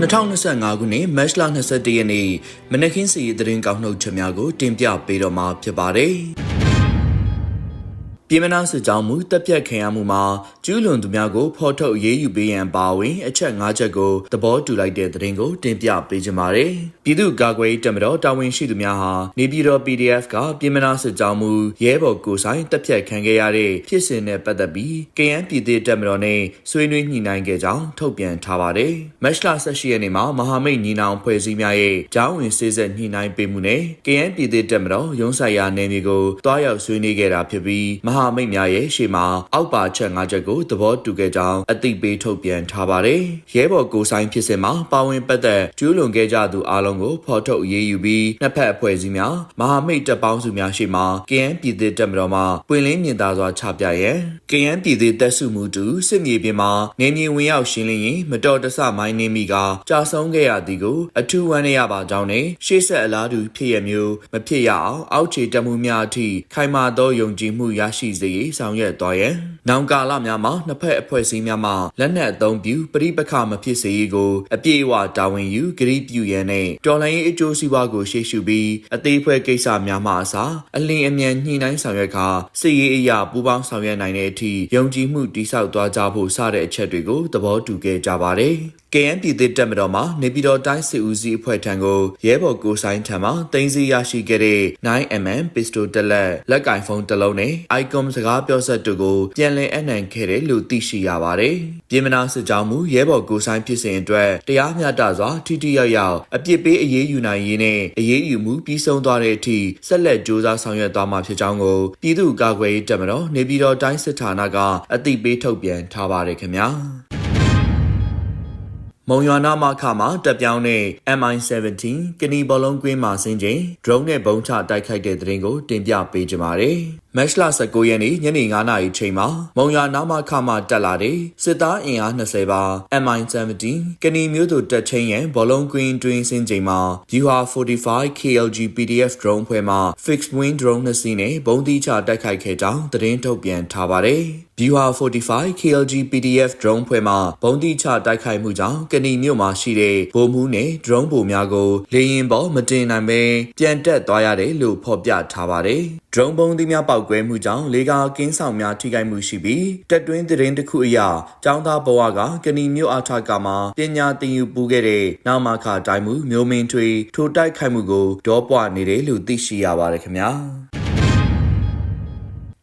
2025ခုနှစ်မတ်လ22ရက်နေ့မနက်ခင်းစီရေးသတင်းကောက်နှုတ်ချက်များကိုတင်ပြပေးတော့မှာဖြစ်ပါတယ်။ ပြည်မနာစစ်ကြောင်းမူတက်ပြတ်ခံရမှုမှာကျူးလွန်သူများကိုဖော်ထုတ်အရေးယူပေးရန်ပါဝင်အချက်၅ချက်ကိုသဘောတူလိုက်တဲ့သတင်းကိုတင်ပြပေးကြပါမယ်။ပြည်သူ့ကာကွယ်ရေးတပ်မတော်တာဝန်ရှိသူများဟာနေပြည်တော် PDF ကပြည်မနာစစ်ကြောင်းမူရဲဘော်ကိုဆိုင်တက်ပြတ်ခံခဲ့ရတဲ့ဖြစ်စဉ်နဲ့ပတ်သက်ပြီး KN ပြည်သူ့တပ်မတော်နဲ့ဆွေးနွေးညှိနှိုင်းခဲ့ကြောင်းထုတ်ပြန်ထားပါတယ်။မတ်လ18ရက်နေ့မှာမဟာမိတ်ညီနောင်ဖွဲ့စည်းများရဲ့ကြောင်းဝင်စေဆက်ညှိနှိုင်းပေးမှုနဲ့ KN ပြည်သူ့တပ်မတော်ရုံးဆိုင်ရာနယ်မြေကိုတွားရောက်ဆွေးနွေးခဲ့တာဖြစ်ပြီးမဟာမိတ်များရဲ့ရှေ့မှာအောက်ပါချက်၅ချက်ကိုသဘောတူခဲ့ကြောင်းအသိပေးထုတ်ပြန်ထားပါတယ်။ရဲဘော်ကိုဆိုင်ဖြစ်စဉ်မှာပါဝင်ပတ်သက်ကျူးလွန်ခဲ့ကြသူအလုံးကိုဖော်ထုတ်အရေးယူပြီးနှစ်ဖက်အဖွဲ့အစည်းများမဟာမိတ်တပ်ပေါင်းစုများရှေ့မှာ KN ပြည်သူတပ်မတော်မှပွင့်လင်းမြင်သာစွာချပြရဲ KN ပြည်သူတပ်စုမှုတူစစ်မြေပြင်မှာနေမြေဝင်ရောက်ရှင်းလင်းရင်မတော်တဆမိုင်းနေမိကကြာဆုံးခဲ့ရသည်ကိုအထူးဝမ်းနည်းရပါကြောင်းနဲ့ရှေ့ဆက်အလားတူဖြစ်ရမျိုးမဖြစ်ရအောင်အောက်ခြေတပ်မှုများအထိခိုင်မာသောယုံကြည်မှုရရှိစေရေးဆောင်ရွက်သွားရန်နောင်ကာလများမှာနှစ်ဖက်အဖွဲ့အစည်းများမှလက်နက်အသုံးပြုပရိပခမဖြစ်စေရေးကိုအပြည့်အဝတာဝန်ယူဂရုပြုရန်နဲ့တော်လှန်ရေးအကျိုးစီးပွားကိုရှေ့ရှုပြီးအသေးဖွဲကိစ္စများမှအစားအလင်းအမြန်ညှိနှိုင်းဆောင်ရွက်ခါစစ်ရေးအရာပူးပေါင်းဆောင်ရွက်နိုင်တဲ့အထိယုံကြည်မှုတည်ဆောက်သွားကြဖို့စတဲ့အချက်တွေကိုသဘောတူခဲ့ကြပါတယ်။ KN ပြည်သစ်တပ်မတော်မှနေပြည်တော်တိုင်းစစ်ဦးစီးအဖွဲ့ထံကိုရဲဘော်ကိုဆိုင်ထံမှတင်စီရရှိခဲ့တဲ့ 9mm ပစ္စတိုတစ်လက်လက်ကင်ဖုန်းတစ်လုံးနဲ့ icon စကားပြောဆက်တို့ကိုပြန်လည်အနှံခဲ့တယ်လို့သိရှိရပါတယ်။ပြည်မနာစစ်ကြောင်းမူရဲဘော်ကိုဆိုင်ဖြစ်စဉ်အတွက်တရားမျှတစွာထိထိရောက်ရောက်အပြစ်ပေးအရေးယူနိုင်ရေးနဲ့အရေးယူမှုပြီးဆုံးသွားတဲ့အထိဆက်လက်စ조사ဆောင်ရွက်သွားမှာဖြစ်ကြောင်းကိုပြည်သူ့ကာကွယ်ရေးတပ်မတော်နေပြည်တော်တိုင်းစစ်ဌာနကအသိပေးထုတ်ပြန်ထားပါတယ်ခင်ဗျာ။မုံရွာနာမခမှာတက်ပြောင်းတဲ့ MI17 ကနီဘောလုံးကွင်းမှာဆင်းချိန် drone နဲ့ဘုံချတိုက်ခိုက်တဲ့တဲ့ရင်ကိုတင်ပြပေးကြပါမယ်။ မတ်လ19ရက်နေ့ညနေ9:00နာရီချိန်မှာမုံရွာနာမခမှာတက်လာတဲ့စစ်သားအင်အား20ပါ MI17 ကနီမျိုးသူတက်ချင်းရဲ့ဘောလုံးကွင်းတွင်ဆင်းချိန်မှာ Viewer 45 KLG PDF drone ဖွဲ့မှ fixed wing drone နှစ်စီးနဲ့ဘုံတိချတိုက်ခိုက်ခဲ့ကြောင်းသတင်းထုတ်ပြန်ထားပါတယ်။ Viewer 45 KLG PDF drone ဖွဲ့မှဘုံတိချတိုက်ခိုက်မှုကြောင့်ကနီမြို့မှာရှိတဲ့ဗိုလ်မှူးနဲ့ drone ဗိုလ်များကိုလေရင်ပေါ်မတင်နိုင်ပဲပြန်တက်သွားရတယ်လို့ဖော်ပြထားပါတယ်။ drone ဘုံသီးများပောက်ကွဲမှုကြောင့်လေကာကင်းဆောင်များထိခိုက်မှုရှိပြီးတက်တွင်းသတင်းတစ်ခုအရចောင်းသားဘဝကကနီမြို့အထကမှာပညာသင်ယူပူးခဲ့တဲ့နောက်မခတိုင်းမှုမျိုးမင်းထွေထိုတိုက်ခိုက်မှုကိုဒေါပွားနေတယ်လို့သိရှိရပါတယ်ခင်ဗျာ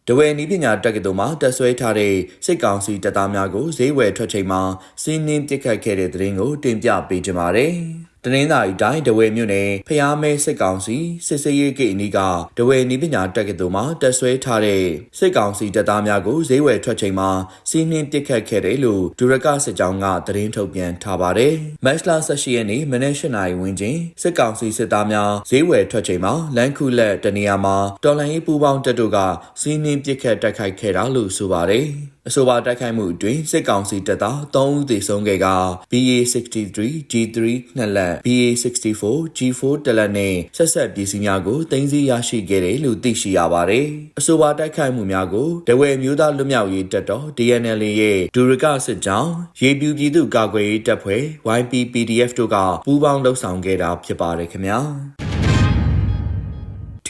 တဝဲနီးပညာတက္ကသိုလ်မှာတက်ဆွဲထားတဲ့စိတ်ကောင်းစီတပ်သားများကိုဈေးဝယ်ထွက်ချိန်မှာစီးနှင်းပစ်ခတ်ခဲ့တဲ့တဲ့ရင်ကိုတင်ပြပေးကြပါမယ်။ တနင်္သာရီတိုင်းတဝဲမြို့နယ်ဖျားမဲစစ်ကောင်စီစစ်စေးရေးကိအနီးကတဝဲနီးပညာတက္ကသိုလ်မှာတက်ဆွဲထားတဲ့စစ်ကောင်စီတပ်သားများကိုဈေးဝယ်ထွက်ချိန်မှာစီးနှင်းပစ်ခတ်ခဲ့တယ်လို့ဒူရကစစ်ကြောင်းကသတင်းထုတ်ပြန်ထားပါတယ်။မတ်လ18ရက်နေ့မနက်၈နာရီဝန်းကျင်စစ်ကောင်စီစစ်သားများဈေးဝယ်ထွက်ချိန်မှာလန်ခုလက်တနေရာမှာတော်လှန်ရေးပူးပေါင်းတပ်တို့ကစီးနှင်းပစ်ခတ်တိုက်ခိုက်ခဲ့တာလို့ဆိုပါတယ်။အဆိုပါတိုက်ခိုက်မှုအတွင်းစစ်ကောင်စီတပ်သား3ဦးသေဆုံးခဲ့က BA63 G3 နှစ်လက် BA64 G4 တလက်နဲ့ဆက်ဆက်ပစ္စည်းများကိုတင်စီရရှိခဲ့တယ်လို့သိရှိရပါတယ်။အဆိုပါတိုက်ခိုက်မှုများကိုတဝဲမျိုးသားလွတ်မြောက်ရေးတပ်တော် DNL ရဲ့ဒူရကစစ်ကြောင်းရေပြူပြည်သူ့ကာကွယ်ရေးတပ်ဖွဲ့ YPPDF တို့ကပူးပေါင်းလှုပ်ဆောင်ခဲ့တာဖြစ်ပါတယ်ခင်ဗျာ။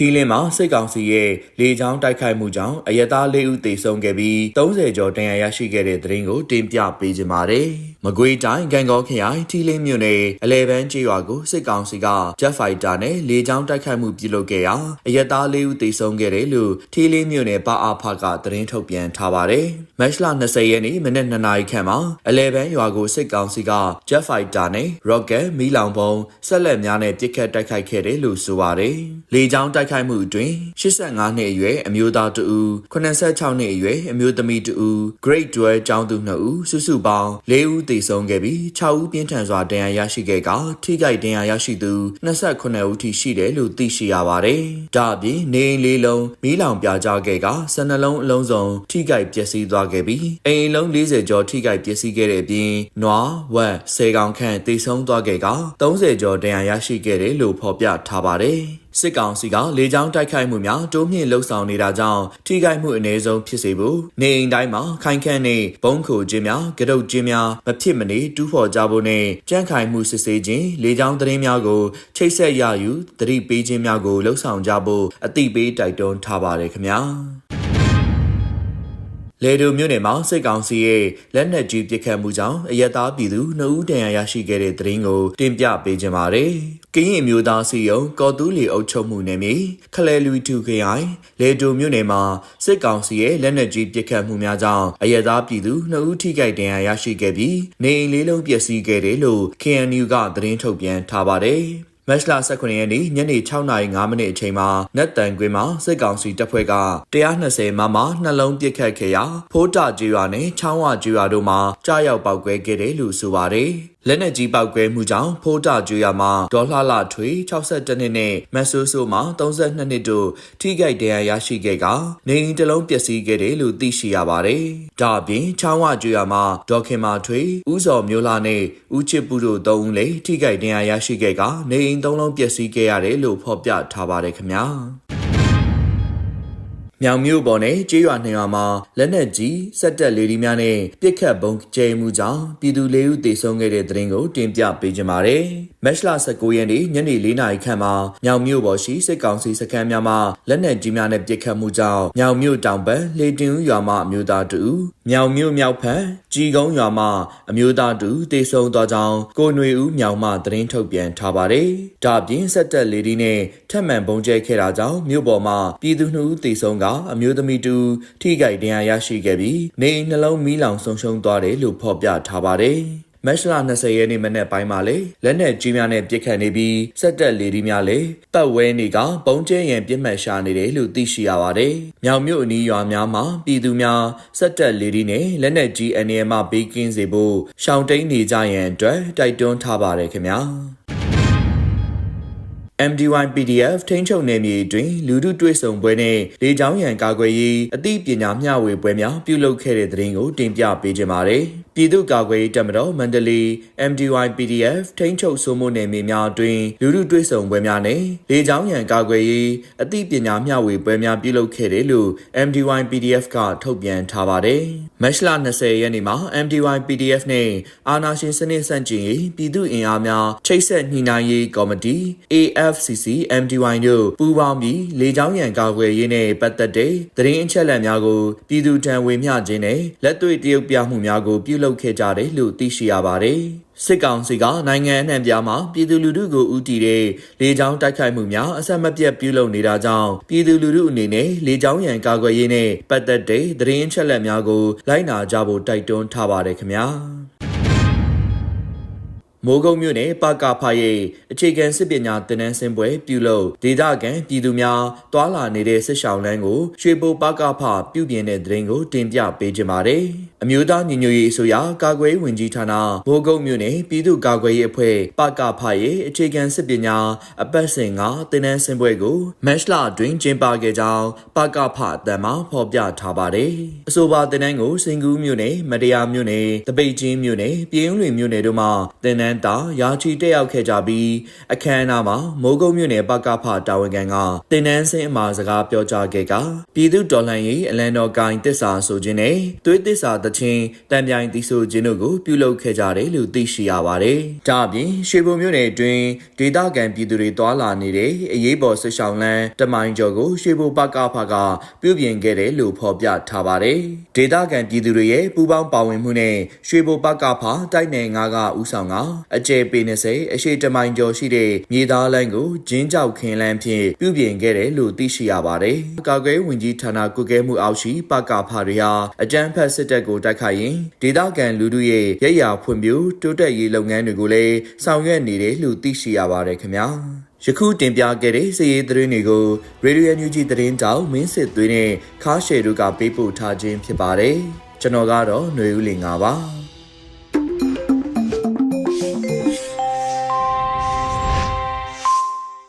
ထီလင်းမှာစစ်ကောင်စီရဲ့လေကြောင်းတိုက်ခိုက်မှုကြောင့်အရသား၄ဦးသေဆုံးခဲ့ပြီး30ကျော်ဒဏ်ရာရရှိခဲ့တဲ့သတင်းကိုတင်ပြပေးကြပါမယ်။မကွေးတိုင်းကံကောခရိုင်ထီလင်းမြို့နယ်အလဲပန်းကျေးရွာကိုစစ်ကောင်စီကဂျက်ဖိုက်တာနဲ့လေကြောင်းတိုက်ခိုက်မှုပြုလုပ်ခဲ့ရာအရသား၄ဦးသေဆုံးခဲ့တယ်လို့ထီလင်းမြို့နယ်ပအားဖကသတင်းထုတ်ပြန်ထားပါတယ်။မတ်လ20ရက်နေ့မနက်2နာရီခန့်မှာအလဲပန်းရွာကိုစစ်ကောင်စီကဂျက်ဖိုက်တာနဲ့ရော့ကက်မီးလောင်ပုံဆက်လက်များနဲ့ပစ်ခတ်တိုက်ခိုက်ခဲ့တယ်လို့ဆိုပါတယ်။လေကြောင်းတိုက်ခိုက်မှုအတွင်း85နှစ်အရွယ်အမျိုးသားတဦး86နှစ်အရွယ်အမျိုးသမီးတဦး Grade 12ကျောင်းသူ2ဦးစုစုပေါင်း4ဦးသေဆုံးခဲ့ပြီး6ဦးပြင်းထန်စွာဒဏ်ရာရရှိခဲ့ကထိခိုက်ဒဏ်ရာရရှိသူ28ဦးထိရှိတယ်လို့သိရှိရပါတယ်။ဒါအပြင်နေအိမ်လေးလုံးမီးလောင်ပြာကျခဲ့က12လုံးအလုံးစုံထိခိုက်ပျက်စီးသွားခဲ့ပြီးအိမ်လုံး40ကျော်ထိခိုက်ပျက်စီးခဲ့တဲ့အပြင်နွားဝက်10ကောင်ခန့်သေဆုံးသွားခဲ့က30ကျော်ဒဏ်ရာရရှိခဲ့တယ်လို့ဖော်ပြထားပါတယ်။ စစ်ကောင်စီကလေကြောင်းတိုက်ခိုက်မှုများတိုးမြင့်လှုပ်ဆောင်နေတာကြောင့်ထိခိုက်မှုအ ਨੇ ဆုံးဖြစ်စေဖို့နေအိမ်တိုင်းမှာခိုင်ခန့်နေဘုံခိုခြင်းများကရုတ်ခြင်းများမဖြစ်မနေတူးဖော်ကြဖို့နဲ့ကြန့်ခိုင်မှုစစ်ဆေးခြင်းလေကြောင်းသတင်းများကိုချိတ်ဆက်ရယူသတိပေးခြင်းများကိုလှုပ်ဆောင်ကြဖို့အသိပေးတိုက်တွန်းထားပါတယ်ခင်ဗျာ လေဒိုမြို့နယ်မှာစစ်ကောင်စီရဲ့လက်နက်ကြီးပစ်ခတ်မှုကြောင့်အရက်သားပြည်သူနှုတ်ဦးတန်ရာရရှိခဲ့တဲ့သတင်းကိုတင်ပြပေးကြပါမယ်။ကရင်အမျိုးသားစီယုံကော်တူးလီအုပ်ချုပ်မှုနယ်မြေခလဲလူတူခရိုင်လေဒိုမြို့နယ်မှာစစ်ကောင်စီရဲ့လက်နက်ကြီးပစ်ခတ်မှုများကြောင့်အရက်သားပြည်သူနှုတ်ဦးထိခိုက်ဒဏ်ရာရရှိခဲ့ပြီးနေအိမ်လေးလုံးပျက်စီးခဲ့တယ်လို့ KNU ကသတင်းထုတ်ပြန်ထားပါတယ်။ မတ်လ18ရက်နေ့ညနေ6:05မိနစ်အချိန်မှာနက်တန်ကွင်းမှာစစ်ကောင်စီတပ်ဖွဲ့က120မမနှလုံးပစ်ခတ်ခဲ့ရာဖိုးတာကျွရွာနဲ့ချောင်းဝကျွရွာတို့မှာကြားရောက်ပောက်ကွဲခဲ့တယ်လို့ဆိုပါတယ်။ လက်နက်ကြီးပောက်ကွဲမှုကြောင့်ဖိုးတာကျွရွာမှာဒေါ်လှလှထွေ62နှစ်နဲ့မတ်ဆိုးဆိုးမှာ32နှစ်တို့ထိခိုက်ဒဏ်ရာရရှိခဲ့ကနေအိမ်တစ်လုံးပျက်စီးခဲ့တယ်လို့သိရှိရပါတယ်။ဒါအပြင်ချောင်းဝကျွရွာမှာဒေါ်ခင်မာထွေဦးစော်မျိုးလာနဲ့ဦးချစ်ပူတို့သုံးဦးလည်းထိခိုက်ဒဏ်ရာရရှိခဲ့ကနေအိမ်သုံးလုံးပျက်စီးခဲ့ရတယ်လို့ဖော်ပြထားပါတယ်ခင်ဗျာ မြောင်မြို့ပေါ်နဲ့ကျေးရွာနှစ်ရွာမှာလက်နက်ကြီးစက်တက်လေဒီများနဲ့ပစ်ခတ်ဘုံကျဲမှုကြောင့်ပြည်သူလေးဦးသေဆုံးခဲ့တဲ့တဲ့ရင်ကိုတင်ပြပေးကြပါမယ်။မက်လ19ရက်နေ့ညနေ4နာရီခန့်မှာမြောင်မြို့ပေါ်ရှိစစ်ကောင်စီစခန်းများမှာလက်နက်ကြီးများနဲ့ပစ်ခတ်မှုကြောင့်မြောင်မြို့တောင်ဘက်လေတင်ဦးရွာမှအမျိုးသားတူမြောင်မြို့မြောက်ဘက်ကြီးကုန်းရွာမှအမျိုးသားတူသေဆုံးသွားကြောင်းကိုຫນွေဦးမြောင်မှသတင်းထုတ်ပြန်ထားပါတယ်။ဒါပြင်စက်တက်လေဒီနဲ့ထက်မှန်ဘုံကျဲခဲ့တာကြောင့်မြို့ပေါ်မှာပြည်သူနှုတ်သေဆုံးကအမျိုးသမီးတူထိခိုက်ဒဏ်ရာရရှိခဲ့ပြီးနေအိမ်နှလုံးမီးလောင်ဆုံးရှုံးသွားတယ်လို့ဖော်ပြထားပါတယ်။ မက်လ20ရက်နေ့မနေ့ပိုင်းမှာလေလက်နက်ကြီးများနဲ့ပြစ်ခတ်နေပြီးစက်တက်လေဒီများလေပတ်ဝဲနေကပုံကျဲရန်ပြစ်မှတ်ရှာနေတယ်လို့သိရှိရပါတယ်။မြောင်မြို့အနီးရွာများမှာပြည်သူများစက်တက်လေဒီနဲ့လက်နက်ကြီးအနေအမှဘေးကင်းစေဖို့ရှောင်တိန်နေကြရန်အတွက်တိုက်တွန်းထားပါတယ်ခင်ဗျာ။ MDY PDF ထိန်းချုပ်နယ်မြေအတွင်းလူထုတွေ့ဆုံပွဲနဲ့လေကြောင်းရန်ကာကွယ်ရေးအသိပညာမျှဝေပွဲများပြုလုပ်ခဲ့တဲ့တဲ့ရင်ကိုတင်ပြပေးကြပါမယ်။ပြည်သူ့ကာကွယ်ရေးတပ်မတော်မန္တလေး MDY PDF ထိန်းချုပ်စိုးမိုးနယ်မြေများအတွင်းလူထုတွေ့ဆုံပွဲများနဲ့လေကြောင်းရန်ကာကွယ်ရေးအသိပညာမျှဝေပွဲများပြုလုပ်ခဲ့တယ်လို့ MDY PDF ကထုတ်ပြန်ထားပါတယ်။မတ်လ20ရက်နေ့မှာ MDY PDF နဲ့အာနာရှင်စနစ်စန့်ကျင်ရေးပြည်သူ့အင်အားများချိတ်ဆက်ညှိနှိုင်းရေးကော်မတီ AFCC MDY တို့ပူးပေါင်းပြီးလေကြောင်းရန်ကာကွယ်ရေးနဲ့ပတ်သက်တဲ့သတင်းအချက်အလက်များကိုပြည်သူထံဝေမျှခြင်းနဲ့လက်တွေ့တရုပ်ပြမှုများကိုပြုလုပ်ခဲ့ကြတယ်လို့သိရှိရပါတယ်။စစ်ကောင်စီကနိုင်ငံအနှံ့ပြားမှာပြည်သူလူထုကိုဦးတည်တဲ့လေကြောင်းတိုက်ခိုက်မှုများအဆက်မပြတ်ပြုလုပ်နေတာကြောင့်ပြည်သူလူထုအနေနဲ့လေကြောင်းရန်ကာကွယ်ရေးနဲ့ပတ်သက်တဲ့သတင်းချက်လက်များကိုလိုက်နာကြဖို့တိုက်တွန်းထားပါတယ်ခင်ဗျာ။ မိုးကုတ်မြို့နယ်ပကဖရဲ့အခြေခံစစ်ပညာသင်တန်းဆင်းပွဲပြုလုပ်ဒေသခံပြည်သူများတွာလာနေတဲ့စစ်ဆောင်လန်းကိုရွှေဘိုပကဖပြုပြင်တဲ့တဲ့ရင်ကိုတင်ပြပေးကြပါမယ်။အမျိုးသားညီညွတ်ရေးအစိုးရကာကွယ်ရေးဝန်ကြီးဌာနမိုးကုတ်မြို့နယ်ပြည်သူ့ကာကွယ်ရေးအဖွဲ့ပကဖရဲ့အခြေခံစစ်ပညာအပတ်စဉ်ကသင်တန်းဆင်းပွဲကိုမတ်လအတွင်းကျင်းပခဲ့ကြောင်းပကဖအတန်မှာဖော်ပြထားပါတယ်။အဆိုပါသင်တန်းကိုစင်ကူးမြို့နယ်မတရားမြို့နယ်တပိတ်ချင်းမြို့နယ်ပြည်ဦးလွင်မြို့နယ်တို့မှာသင်တန်းန်းတာရာချီတက်ရောက်ခဲ့ကြပြီးအခမ်းအနားမှာမိုးကုတ်မြို့နယ်ပကဖတာဝန်ခံကတင်နန်းစင်းအမှာစကားပြောကြားခဲ့ကပြည်သူတော်လှန်ရေးအလံတော်ကိုင်တစ္ဆာဆိုခြင်းနဲ့သွေးတစ္ဆာတချင်းတံပြိုင်တီဆိုခြင်းတို့ကိုပြုလုပ်ခဲ့ကြတယ်လို့သိရှိရပါတယ်။ဒါအပြင်ရွှေဘုံမြို့နယ်အတွင်းဒေသခံပြည်သူတွေတွာလာနေတဲ့အရေးပေါ်ဆစ်ဆောင်လန်းတမိုင်းကျော်ကိုရွှေဘုံပကဖကပြုပြင်ခဲ့တယ်လို့ဖော်ပြထားပါတယ်။ဒေသခံပြည်သူတွေရဲ့ပူးပေါင်းပါဝင်မှုနဲ့ရွှေဘုံပကဖတိုက်နယ်ငါကဥဆောင်ကအကျယ်ပေ20အရှိတမိုင်ကျော်ရှိတဲ့မြေသားလိုင်းကိုဂျင်းကြောက်ခင်းလန်းဖြင့်ပြုပြင်ခဲ့တယ်လို့သိရှိရပါတယ်။ကာကွယ်ဝင်ကြီးဌာနကုကဲမှုအောက်ရှိပကဖတွေဟာအကြမ်းဖက်စစ်တပ်ကိုတိုက်ခိုက်ရင်ဒေသခံလူထုရဲ့ရရဖွံ့ဖြိုးတိုးတက်ရေးလုပ်ငန်းတွေကိုလည်းဆောင်ရွက်နေတယ်လို့သိရှိရပါတယ်ခင်ဗျာ။ယခုတင်ပြခဲ့တဲ့စီရေးသတင်းတွေကို Radio NUG သတင်းတောက်မင်းစစ်သွေးနဲ့ခါရှယ်တို့ကပေးပို့ထားခြင်းဖြစ်ပါတယ်။ကျွန်တော်ကတော့ຫນွေဦးလင်ပါပါ။